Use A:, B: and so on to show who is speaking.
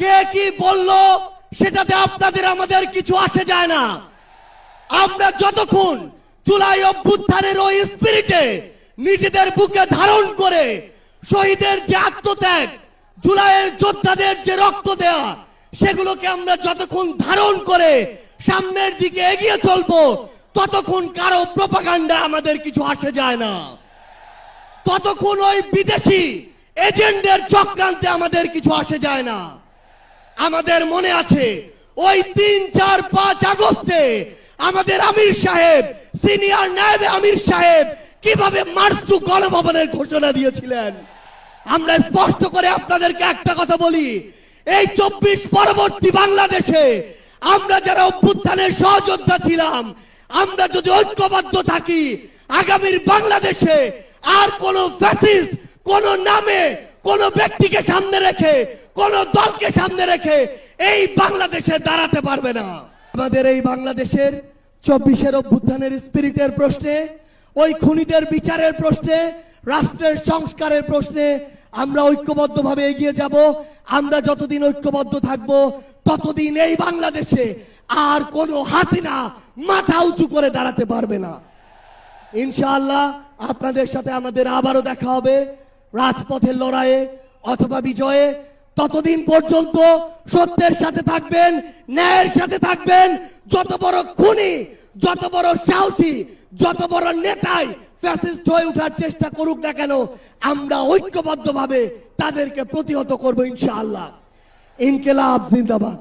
A: কে কি বলল সেটাতে আপনাদের, আমাদের কিছু আসে যায় না। আমরা যতক্ষণ জুলাই অভ্যুত্থানের ওই স্পিরিটে নিজেদের বুকে ধারণ করে শহীদের যে আত্মত্যাগ, জুলাইয়ের যোদ্ধাদের যে রক্ত দেয়া, সেগুলোকে আমরা যতক্ষণ ধারণ করে সামনের দিকে এগিয়ে চলবো, ততক্ষণ কারও প্রপাগান্ডা আমাদের কিছু আসে যায় না। ততক্ষণ ওই বিদেশি এজেন্টদের চক্রান্তে আমাদের কিছু আসে যায় না। আমাদের মনে আছে, ওই তিন, চার, পাঁচ আগস্টে আমাদের আমির সাহেব, সিনিয়র নায়েব আমির সাহেব কীভাবে মার্চ টু গণভবনের ঘোষণা দিয়েছিলেন? আমরা স্পষ্ট করে আপনাদেরকে একটা কথা বলি, এই চব্বিশ পরবর্তী বাংলাদেশে আমরা যারা অভ্যুত্থানের সহযোদ্ধা ছিলাম, আমরা যদি ঐক্যবদ্ধ থাকি, আগামীর বাংলাদেশে আর কোন ফ্যাসিস্ট কোন নামে কোন ব্যক্তিকে সামনে রেখে, কোন দলকে সামনে রেখে এই বাংলাদেশে দাঁড়াতে পারবে না। আমাদের এই বাংলাদেশের চব্বিশের অভ্যুত্থানের স্পিরিটের প্রশ্নে, ওই খুনিদের বিচারের প্রশ্নে, রাষ্ট্রের সংস্কারের প্রশ্নে আমরা ঐক্যবদ্ধভাবে এগিয়ে যাব। আমরা যতদিন ঐক্যবদ্ধ থাকব, ততদিন এই বাংলাদেশে আর কোনো হাসিনা মাথা উঁচু করে দাঁড়াতে পারবে না। ইনশাআল্লাহ আপনাদের সাথে আমাদের আবারও দেখা হবে। রাজপথের লড়াইয়ে অথবা বিজয়ে ততদিন পর্যন্ত সত্যের সাথে থাকবেন, ন্যায়ের সাথে থাকবেন। যত বড় খুনি, যত বড় সাহসী, যত বড় নেতাই ফ্যাসিস্ট হয়ে ওঠার চেষ্টা করুক না কেন, আমরা ঐক্যবদ্ধভাবে তাদেরকে প্রতিহত করব ইনশাআল্লাহ। ইনকেলাব জিন্দাবাদ।